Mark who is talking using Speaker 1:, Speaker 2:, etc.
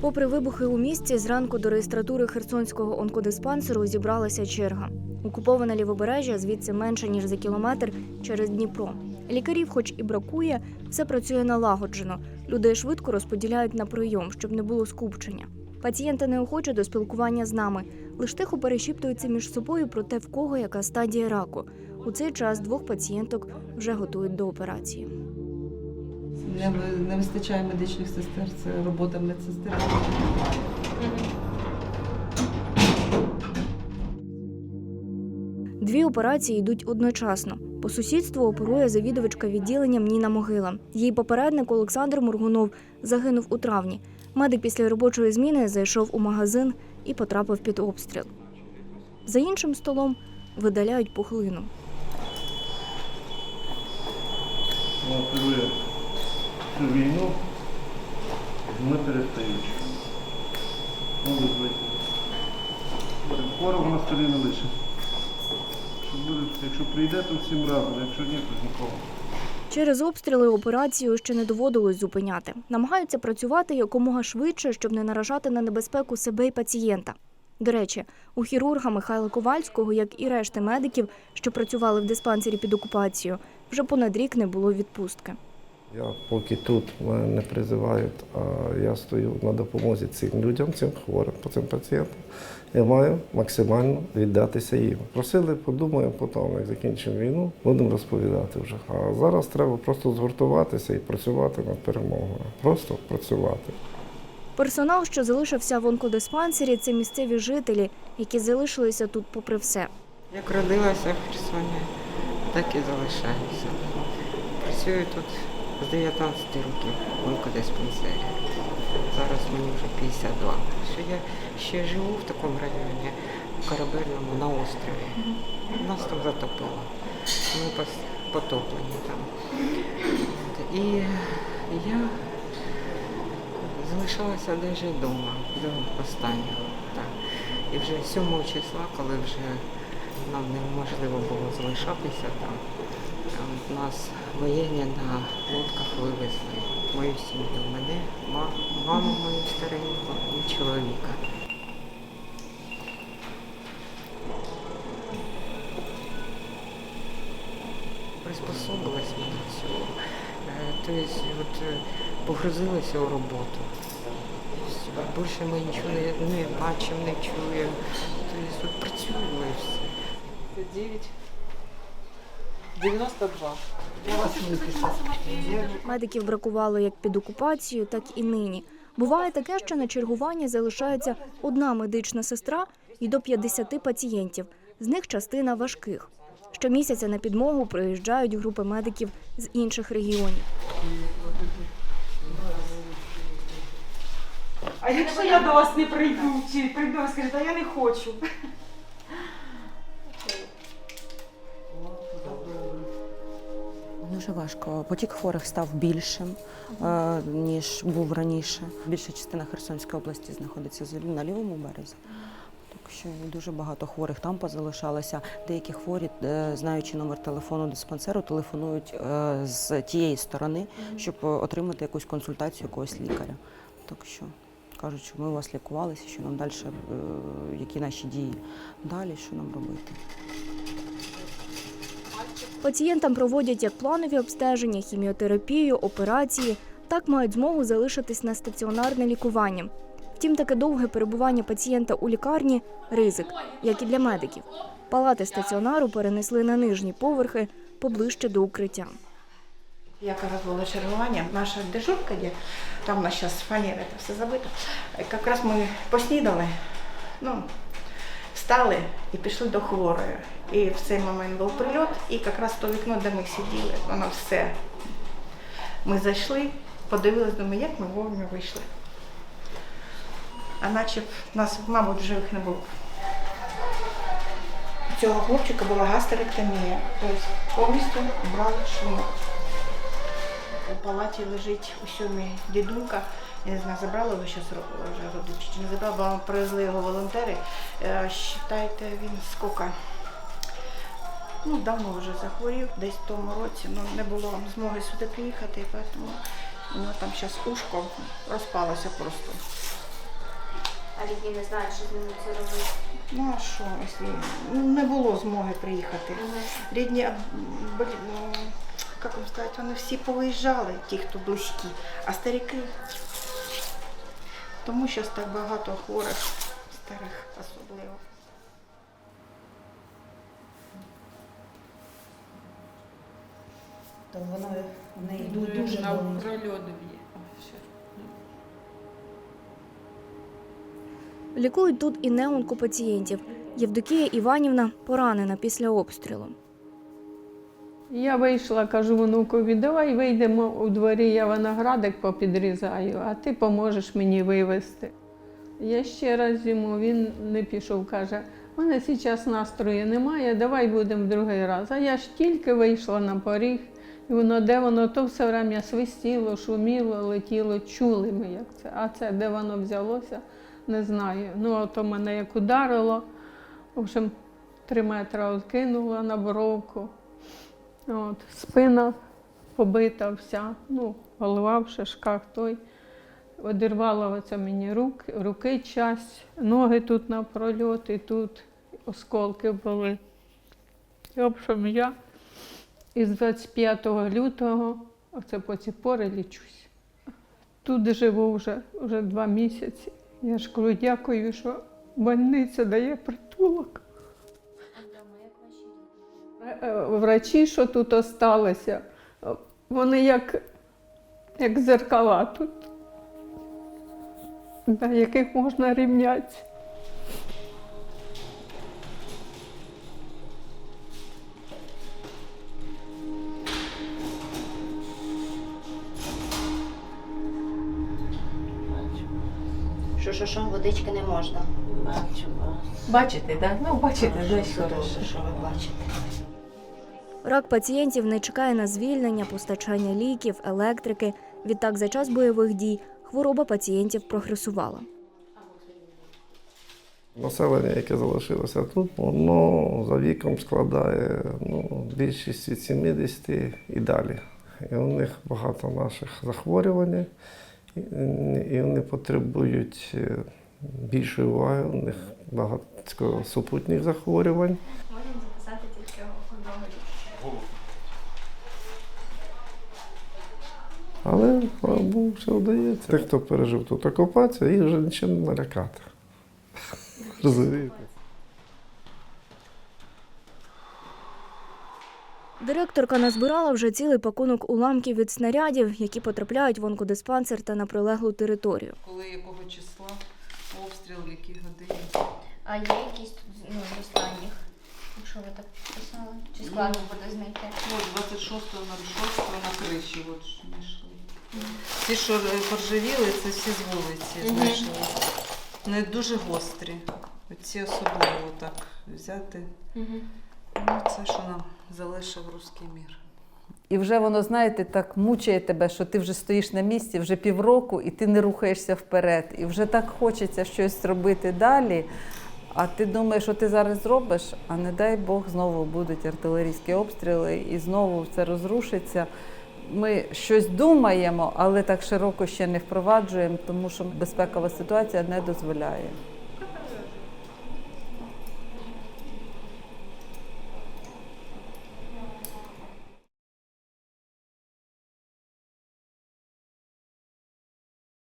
Speaker 1: Попри вибухи у місті, зранку до реєстратури Херсонського онкодиспансеру зібралася черга. Окуповане лівобережжя звідси менше ніж за кілометр через Дніпро. Лікарів, хоч і бракує, все працює налагоджено. Людей швидко розподіляють на прийом, щоб не було скупчення. Пацієнти неохоче до спілкування з нами. Лиш тихо перешіптуються між собою про те, в кого яка стадія раку. У цей час двох пацієнток вже готують до операції.
Speaker 2: Не, не вистачає медичних сестер, це робота медсестер.
Speaker 1: Дві операції йдуть одночасно. По сусідству оперує завідувачка відділенням Ніна Могила. Її попередник Олександр Мургунов загинув у травні. Медик після робочої зміни зайшов у магазин і потрапив під обстріл. За іншим столом видаляють пухлину.
Speaker 3: Оперує всю війну, не перестаючи. Ну. Скоро вона столі не лише. Якщо прийде, то всім разом, якщо ні, то нікого.
Speaker 1: Через обстріли операцію ще не доводилось зупиняти. Намагаються працювати якомога швидше, щоб не наражати на небезпеку себе і пацієнта. До речі, у хірурга Михайла Ковальського, як і решти медиків, що працювали в диспансері під окупацією, вже понад рік не було відпустки.
Speaker 4: Я поки тут мене не призивають, а я стою на допомозі цим людям, цим хворим, по цим пацієнтам. Я маю максимально віддатися їм. Просили, подумаємо потім, як закінчимо війну, будемо розповідати вже. А зараз треба просто згуртуватися і працювати над перемогою. Просто працювати.
Speaker 1: Персонал, що залишився в онкодиспансері, це місцеві жителі, які залишилися тут попри все.
Speaker 5: Як родилася в Херсоні, так і залишаюся. Працюю тут з 19 років в онкодиспансері. Зараз мені вже 52. Що я ще живу в такому районі, в корабельному на острові. Нас там затопило. Ми потоплені там. І я залишалася навіть вдома до останнього. Так. І вже 7 числа, коли вже нам неможливо було залишатися там нас воєнні на лодках вивезли. Мою сім'ю, мене, ма- маму мою стареньку і чоловіка. Приспособилась цього. Е, Тобто от, е, погрузилася у роботу. Більше ми нічого не бачимо, не чуємо. Тобто от працюємо і все.
Speaker 2: 9, 92. Я.
Speaker 1: Медиків бракувало як під окупацією, так і нині. Буває таке, що на чергуванні залишається одна медична сестра і до 50 пацієнтів. З них частина важких. Щомісяця на підмогу приїжджають групи медиків з інших регіонів.
Speaker 6: А якщо я до вас не прийду, чи прийду, скажете, а я не хочу.
Speaker 7: Дуже важко. Потік хворих став більшим, е, ніж був раніше. Більша частина Херсонської області знаходиться на лівому березі. Так що дуже багато хворих там позалишалося. Деякі хворі, е, знаючи номер телефону диспансеру, телефонують е, з тієї сторони, щоб отримати якусь консультацію якогось лікаря. Так що кажуть, що ми у вас лікувалися, що нам далі, які наші дії далі, що нам робити.
Speaker 1: Пацієнтам проводять як планові обстеження, хіміотерапію, операції. Так мають змогу залишитись на стаціонарне лікування. Втім, таке довге перебування пацієнта у лікарні ризик, як і для медиків. Палати стаціонару перенесли на нижні поверхи поближче до укриття.
Speaker 8: Якраз було чергування. Наша дежурка є, там у нас зараз фанера, це все забито. Якраз ми поснідали, ну, встали і пішли до хворої. І в цей момент був прильот, і якраз то вікно, де ми сиділи, воно все. Ми зайшли, подивилися, думаю, як ми вовремя вийшли. А наче б нас, мабуть, живих не було. У цього хлопчика була гастеректомія, тобто повністю брали шлунок. У палаті лежить у сьомій дідулька. Я не знаю, забрали ще вже родичі чи не забрали, бо привезли його волонтери. Е, Считайте, він скільки? Ну, давно вже захворів, десь в тому році, ну не було змоги сюди приїхати, тому У нього там зараз ушко розпалося просто.
Speaker 1: А рідні не знають, що з ними це робити.
Speaker 8: Ну а що, якщо не було змоги приїхати. Рідні, ну, як вам сказати, вони всі повиїжджали, ті, хто близькі, а старики. Тому зараз так багато хворих, старих особливо.
Speaker 9: То воно в неї дуже довго.
Speaker 1: Лікують тут і неонкопацієнтів. Євдокія Іванівна поранена після обстрілу.
Speaker 10: Я вийшла, кажу внукові, давай вийдемо у дворі, я виноградик попідрізаю, а ти поможеш мені вивезти. Я ще раз йому, він не пішов, каже, у мене зараз настрою немає, давай будемо в другий раз. А я ж тільки вийшла на поріг, і воно де воно то все время свистіло, шуміло, летіло, чули ми, як це. А це де воно взялося, не знаю. Ну, ото мене як ударило. В общем, три метри відкинуло на бровку. От, спина побита вся, ну, голова в шишках той. Одірвала оце мені рук, руки часть, ноги тут на і тут осколки були. В общем, я із 25 лютого, оце по ці пори лічусь. Тут живу вже, вже два місяці. Я ж кажу, дякую, що больниця дає притулок. Е, Врачі, що тут осталися, е, вони як, як зеркала тут, до яких можна рівнятися.
Speaker 9: Що, що, що, водички не можна. Бачу,
Speaker 6: Бачите, так? Ну, бачите,
Speaker 9: що,
Speaker 6: хороше.
Speaker 9: що ви бачите.
Speaker 1: Рак пацієнтів не чекає на звільнення, постачання ліків, електрики. Відтак, за час бойових дій хвороба пацієнтів прогресувала.
Speaker 4: Населення, яке залишилося тут, воно за віком складає ну, більшість від 70 і далі. І у них багато наших захворювань, і, вони потребують е, більшої уваги, у них багато супутніх захворювань. Але слава Богу, все вдається. Тих, хто пережив тут окупацію, їх вже нічим не налякати. Розумієте?
Speaker 1: Директорка назбирала вже цілий пакунок уламків від снарядів, які потрапляють в онкодиспансер та на прилеглу територію.
Speaker 2: Коли якого числа обстріл, в які години.
Speaker 11: А є якісь тут ну, з останніх, якщо ви так підписали? Чи складно буде знайти?
Speaker 2: От 26-го на 6 на криші от знайшли. Ті, що поржавіли, це всі з вулиці знайшли. Не дуже гострі. Оці особливо так взяти. Ну, це, що нам залишив руський мір.
Speaker 12: І вже воно, знаєте, так мучає тебе, що ти вже стоїш на місці вже півроку і ти не рухаєшся вперед. І вже так хочеться щось зробити далі. А ти думаєш, що ти зараз зробиш, а не дай Бог знову будуть артилерійські обстріли і знову це розрушиться. Ми щось думаємо, але так широко ще не впроваджуємо, тому що безпекова ситуація не дозволяє.